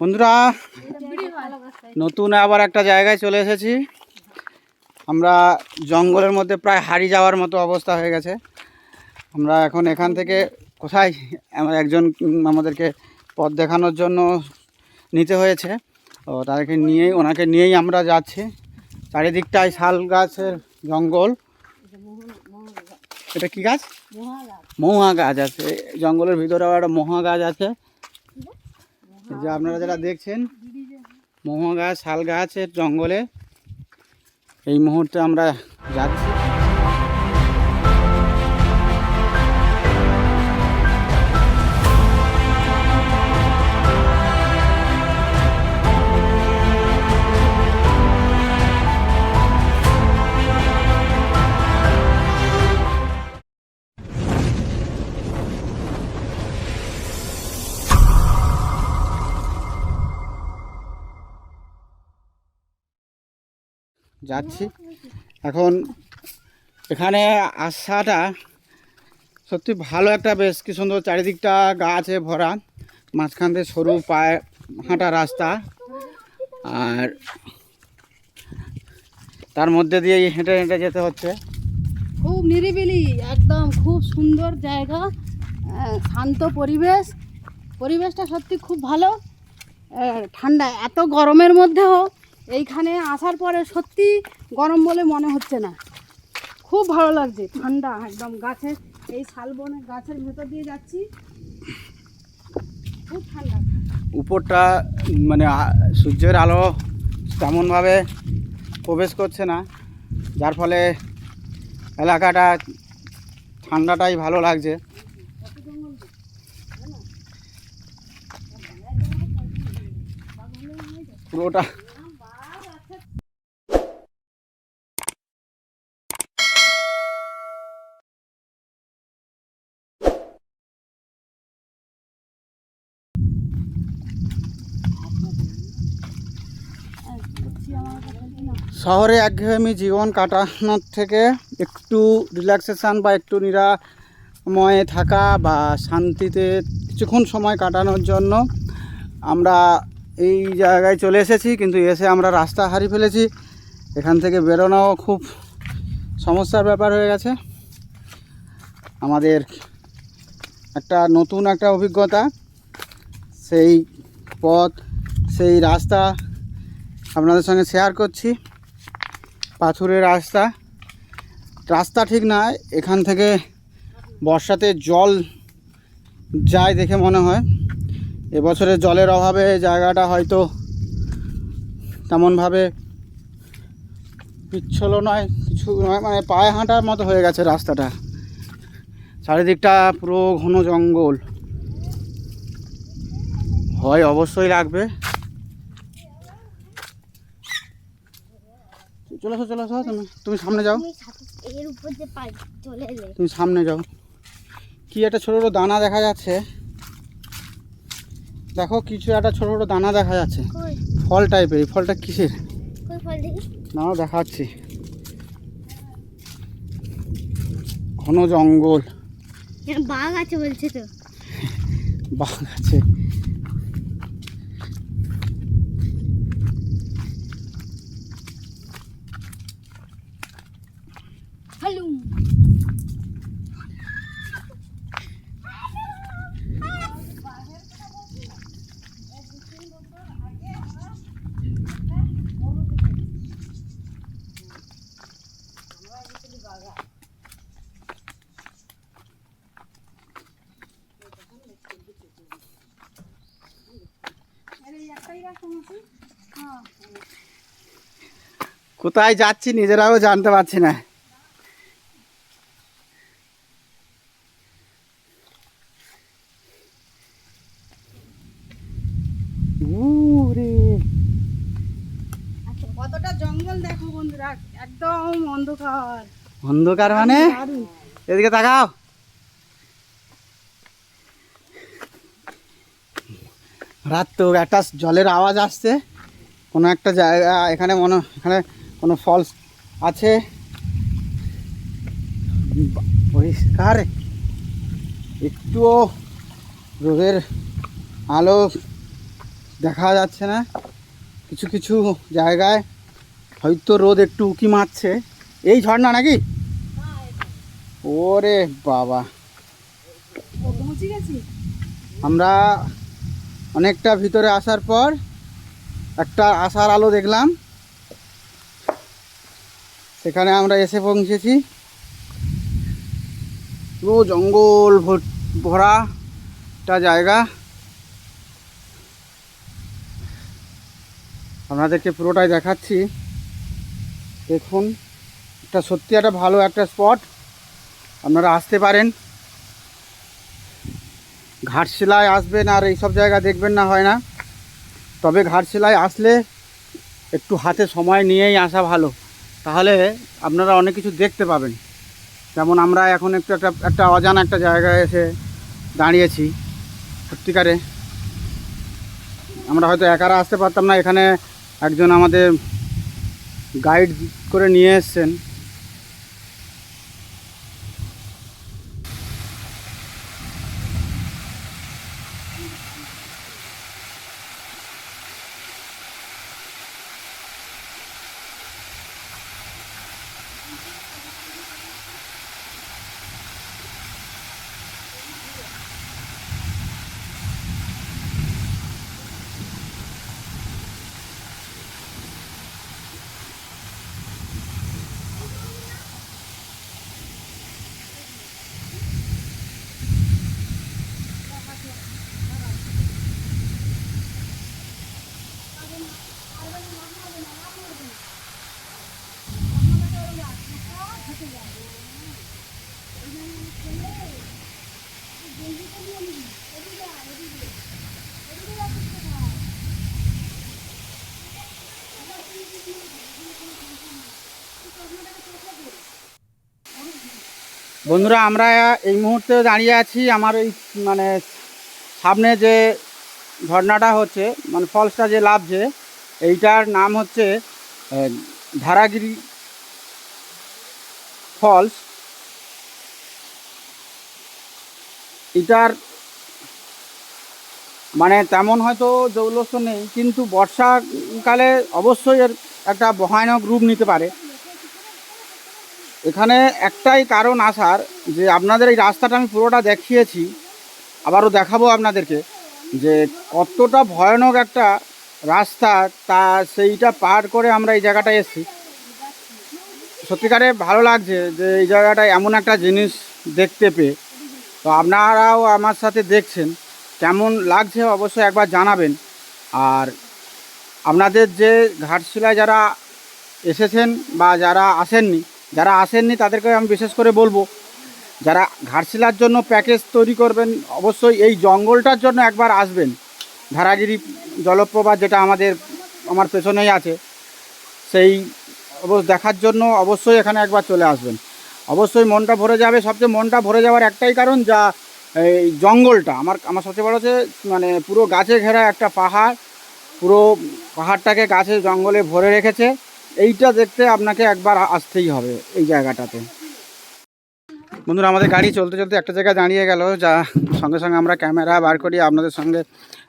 বন্ধুরা নতুন আবার একটা জায়গায় চলে এসেছি। আমরা জঙ্গলের মধ্যে প্রায় হারিয়ে যাওয়ার মতো অবস্থা হয়ে গেছে। আমরা এখন এখান থেকে কোথায় আমার একজন আমাদেরকে পথ দেখানোর জন্য নিতে হয়েছে। ও তাদেরকে নিয়েই ওনাকে নিয়েই আমরা যাচ্ছি। চারিদিকটায় শাল গাছের জঙ্গল। এটা কি গাছ? মহুয়া গাছ আছে। জঙ্গলের ভিতরে আবার একটা মহুয়া গাছ আছে। যে আপনারা যারা দেখছেন মহুয়া গাছ শাল গাছের জঙ্গলে এই মুহূর্তে আমরা যাচ্ছি। যাচ্ছি। এখন এখানে আসাটা সত্যি ভালো একটা বেশ কি সুন্দর চারিদিকটা গাছে ভরা। মাঝখান দিয়ে সরু পায়ে হাঁটা রাস্তা। আর তার মধ্যে দিয়ে হেঁটে হেঁটে যেতে হচ্ছে। খুব নিরিবিলি, একদম খুব সুন্দর জায়গা শান্ত পরিবেশ। পরিবেশটা সত্যি খুব ভালো। ঠান্ডা, এত গরমের মধ্যেও এইখানে আসার পরে সত্যি গরম বলে মনে হচ্ছে না। খুব ভালো লাগছে, ঠান্ডা একদম গাছের এই শালবনের গাছের ভেতর দিয়ে যাচ্ছি। খুব ঠান্ডা। উপরটা মানে সূর্যের আলো তেমনভাবে প্রবেশ করছে না, যার ফলে এলাকাটা ঠান্ডাটাই ভালো লাগছে। পুরোটা শহরে একঘেয়েমি জীবন কাটানোর থেকে একটু রিল্যাক্সেশন বা একটু নিরাময়ে থাকা বা শান্তিতে কিছুক্ষণ সময় কাটানোর জন্য আমরা এই জায়গায় চলে এসেছি, কিন্তু এসে আমরা রাস্তা হারিয়ে ফেলেছি। এখান থেকে বেরোনো খুব সমস্যার ব্যাপার হয়ে গেছে। আমাদের একটা নতুন একটা অভিজ্ঞতা, সেই পথ, সেই রাস্তা আপনাদের সঙ্গে শেয়ার করছি। পাথুরের রাস্তা। রাস্তা ঠিক না, এখান থেকে বর্ষাতে জল যায় দেখে মনে হয়। এবছরে জলের অভাবে জায়গাটা হয়তো তেমনভাবে পিচ্ছল নয়, কিছু নয় মানে পায়ে হাঁটার মতো হয়ে গেছে রাস্তাটা। চারিদিকটা পুরো ঘন জঙ্গল। ভয় অবশ্যই লাগবে। চলে আসো চলে আসো তুমি তুমি সামনে যাও। তুমি এর উপর যে পাই চলে এলে। তুমি সামনে যাও। কি একটা ছোটো ছোটো দানা দেখা যাচ্ছে। দেখো কিছু একটা ছোটো ছোটো দানা দেখা যাচ্ছে। ফল টাইপের এই ফলটা কিসের? নাও দেখাচ্ছি। ঘন জঙ্গল। বাঘ আছে বলছে তো। বাঘ আছে। কোথায় যাচ্ছি নিজেরাও জানতে পারছি না। উরে, কতটা জঙ্গল দেখো বন্ধুরা? একদম অন্ধকার। অন্ধকার মানে? এদিকে তাকাও। রাত তো একটা জলের আওয়াজ আসছে। কোনো একটা জায়গা এখানে মনে এখানে কোনো ফলস আছে? পরিষ্কার? একটুও রোদের আলো দেখা যাচ্ছে না। কিছু কিছু জায়গায় হয়তো রোদ একটু উঁকি মারছে। এই ঝর্ণা নাকি? ওরে বাবা। আমরা অনেকটা ভিতরে আসার পর একটা আসার আলো দেখলাম। সেখানে আমরা এসে পৌঁছেছি। পুরো জঙ্গল ভরা একটা জায়গা। আপনাদেরকে পুরোটাই দেখাচ্ছি। দেখুন, এটা সত্যি একটা ভালো একটা স্পট। আপনারা আসতে পারেন। ঘাটশিলায় আসবেন আর এইসব জায়গা দেখবেন না হয় না। তবে ঘাটশিলায় আসলে একটু হাতে সময় নিয়েই আসা ভালো। তাহলে আপনারা অনেক কিছু দেখতে পাবেন। যেমন আমরা এখন একটু একটা একটা অজানা একটা জায়গায় এসে দাঁড়িয়েছি সত্যিকারে। আমরা হয়তো একারা আসতে পারতাম না, এখানে একজন আমাদের গাইড করে নিয়ে এসছেন। বন্ধুরা, আমরা এই মুহূর্তে দাঁড়িয়ে আছি আমার এই মানে সামনে যে ঝর্ণাটা হচ্ছে মানে ফলসটা যে লাভছে এইটার নাম হচ্ছে ধারাগিরি ফলস এটার মানে তেমন হয়তো জৌলস্য নেই, কিন্তু বর্ষাকালে অবশ্যই এর একটা ভয়ানক রূপ নিতে পারে। এখানে একটাই কারণ আসার, যে আপনাদের এই রাস্তাটা আমি পুরোটা দেখিয়েছি, আবারও দেখাবো আপনাদেরকে, যে কতটা ভয়ানক একটা রাস্তা, তা সেইটা পার করে আমরা এই জায়গাটায় এসেছি। সত্যিকারে ভালো লাগছে যে এই জায়গাটায় এমন একটা জিনিস দেখতে পেয়ে। তো আপনারাও আমার সাথে দেখছেন, কেমন লাগছে অবশ্যই একবার জানাবেন। আর আপনাদের যে ঘাটশিলায় যারা এসেছেন বা যারা আসেননি যারা আসেননি তাদেরকে আমি বিশেষ করে বলব, যারা ঘাটশিলার জন্য প্যাকেজ তৈরি করবেন, অবশ্যই এই জঙ্গলটার জন্য একবার আসবেন। ধারাগিরি জলপ্রপাত যেটা আমাদের, আমার পেছনেই আছে, সেই অবশ্য দেখার জন্য অবশ্যই এখানে একবার চলে আসবেন। অবশ্যই মনটা ভরে যাবে, সবচেয়ে মনটা ভরে যাওয়ার একটাই কারণ যা, এই জঙ্গলটা। আমার আমার সবচেয়ে বড় হচ্ছে মানে পুরো গাছে ঘেরা একটা পাহাড়, পুরো পাহাড়টাকে গাছে জঙ্গলে ভরে রেখেছে। এইটা দেখতে আপনাকে একবার আসতেই হবে এই জায়গাটাতে। বন্ধুরা, আমাদের গাড়ি চলতে চলতে একটা জায়গায় দাঁড়িয়ে গেল, যা সঙ্গে সঙ্গে আমরা ক্যামেরা বার করি আপনাদের সঙ্গে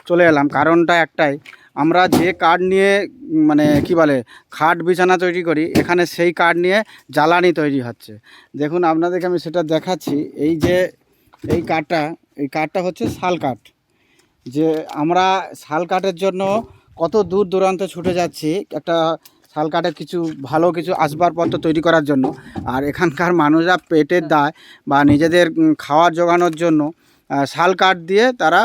চলে এলাম। কারণটা একটাই, আমরা যে কাঠ নিয়ে মানে কি বলে, খাট বিছানা তৈরি করি, এখানে সেই কাঠ নিয়ে জ্বালানি তৈরি হচ্ছে। দেখুন, আপনাদেরকে আমি সেটা দেখাচ্ছি। এই যে, এই কাঠটা এই কাঠটা হচ্ছে শাল কাঠ যে আমরা শাল কাঠের জন্য কত দূর দূরান্তে ছুটে যাচ্ছি, একটা শাল কাঠের কিছু ভালো কিছু আসবাবপত্র তৈরি করার জন্য। আর এখানকার মানুষরা পেটের দায় বা নিজেদের খাওয়ার জোগানোর জন্য শাল কাঠ দিয়ে তারা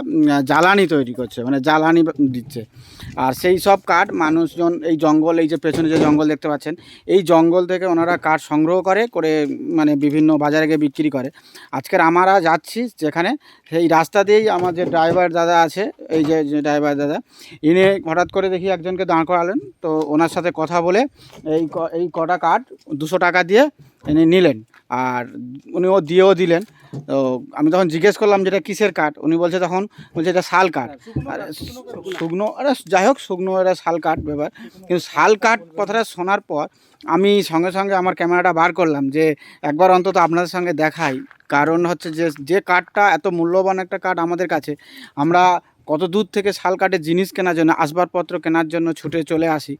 জ্বালানি তৈরি করছে মানে জ্বালানি দিচ্ছে। আর সেই সব কাঠ মানুষজন, এই জঙ্গল, এই যে পেছনে যে জঙ্গল দেখতে পাচ্ছেন, এই জঙ্গল থেকে ওনারা কাঠ সংগ্রহ করে করে মানে বিভিন্ন বাজারে গিয়ে বিক্রি করে। আজকের আমরা যাচ্ছি যেখানে, সেই রাস্তা দিয়েই আমার যে ড্রাইভার দাদা আছে, এই যে ড্রাইভার দাদা, ইনি হঠাৎ করে দেখি একজনকে দাঁড় করালেন। তো ওনার সাথে কথা বলে এই এই কটা কাঠ দুশো টাকা দিয়ে ইনি নিলেন। আর উনি ও দিয়েও দিলেন। তো আমি তখন জিজ্ঞেস করলাম যেটা কিসের কাঠ? উনি বলছে তখন, বলছে এটা শাল কাঠ। আরে শুকনো, আরে যাই হোক, শুকনো এটা শাল কাঠ ব্যাপার। কিন্তু শাল কাঠ কথাটা শোনার পর আমি সঙ্গে সঙ্গে আমার ক্যামেরাটা বার করলাম যে একবার অন্তত আপনাদের সঙ্গে দেখাই। কারণ হচ্ছে যে যে কাঠটা এত মূল্যবান একটা কাঠ আমাদের কাছে, আমরা কত দূর থেকে শাল কাঠের জিনিস কেনার জন্য আসবাবপত্র কেনার জন্য ছুটে চলে আসি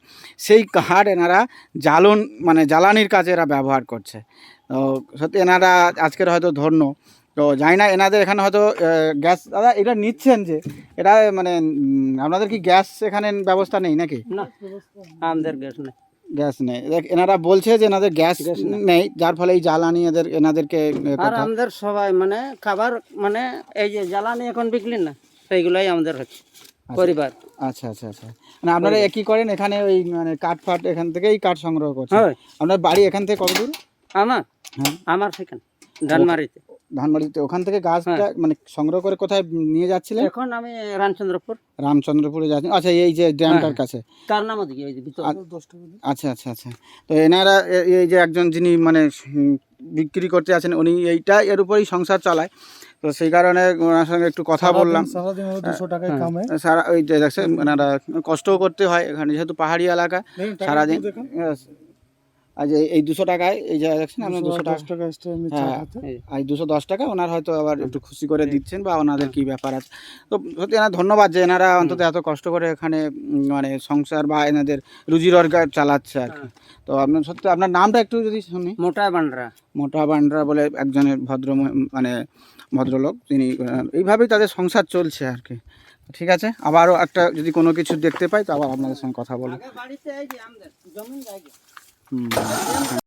সেই কাঠ এনারা জ্বালন মানে জ্বালানির কাজে এরা ব্যবহার করছে। তো সত্যি এনারা আজকের হয়তো ধন্য। তো জানি না এনাদের এখানে হয়তো গ্যাস দাদা এটা নিচ্ছেন যে এটা মানে আপনাদের কি গ্যাস এখানে ব্যবস্থা নেই নাকি? না আমাদের গ্যাস নেই। গ্যাস নেই। দেখ এনারা বলছে যে এনাদের গ্যাস নেই। যার ফলে এই জ্বালানি এদের এনাদেরকে আর আমাদের সবাই মানে খাবার মানে এই যে জ্বালানি এখন বিকলি না। সেইগুলাই আমাদের হচ্ছে পরিবার। আচ্ছা আচ্ছা আচ্ছা। মানে আপনারা কি করেন এখানে ওই মানে কাঠ ফাট এখান থেকেই কাঠ সংগ্রহ করছেন? আপনার বাড়ি এখান থেকে কত দূর আমার? হ্যাঁ। আমার সেখানে ধানমারিতে। ধানবাড়িতে ওখান থেকে গাছটা মানে সংগ্রহ করে কোথায় নিয়ে যাচ্ছিলেন? এখন আমি রামচন্দ্রপুর। রামচন্দ্রপুরে যাচ্ছি। আচ্ছা এই যে ড্যামটার কাছে। তার নাম ওদিকে ওই যে ভিতরে। আচ্ছা আচ্ছা আচ্ছা। তো এনারা এই যে একজন যিনি মানে বিক্রি করতে আছেন উনি এইটা এর উপরেই সংসার চালায়। তো সেই কারণে ওনার সঙ্গে একটু কথা বললাম। দুশো টাকায় কামে। সারা ওই যে দেখছেন কষ্টও করতে হয় এখানে যেহেতু পাহাড়ি এলাকা সারাদিন Yes. আজ এই- দুশো টাকায় এই যে দেখছেন আপনার দুশো টাকা হ্যাঁ এই দুশো দশ টাকা ওনার হয়তো আবার একটু খুশি করে দিচ্ছেন বা ওনাদের কি ব্যাপার আছে। তো সত্যি এনার ধন্যবাদ যে এনারা অন্তত এত কষ্ট করে এখানে মানে সংসার বা এনাদের রুজি রোজগার চালাচ্ছে আর কি। তো আপনার সত্যি আপনার নামটা একটু যদি শুনি। মোটা বান্ডরা। মোটা বান্ডরা বলে একজনের ভদ্র মানে ভদ্রলোক তিনি এইভাবেই তাদের সংসার চলছে আর কি। ঠিক আছে? আবারও একটা যদি কোনো কিছু দেখতে পাই তো আবার আপনাদের সঙ্গে কথা বলব। 嗯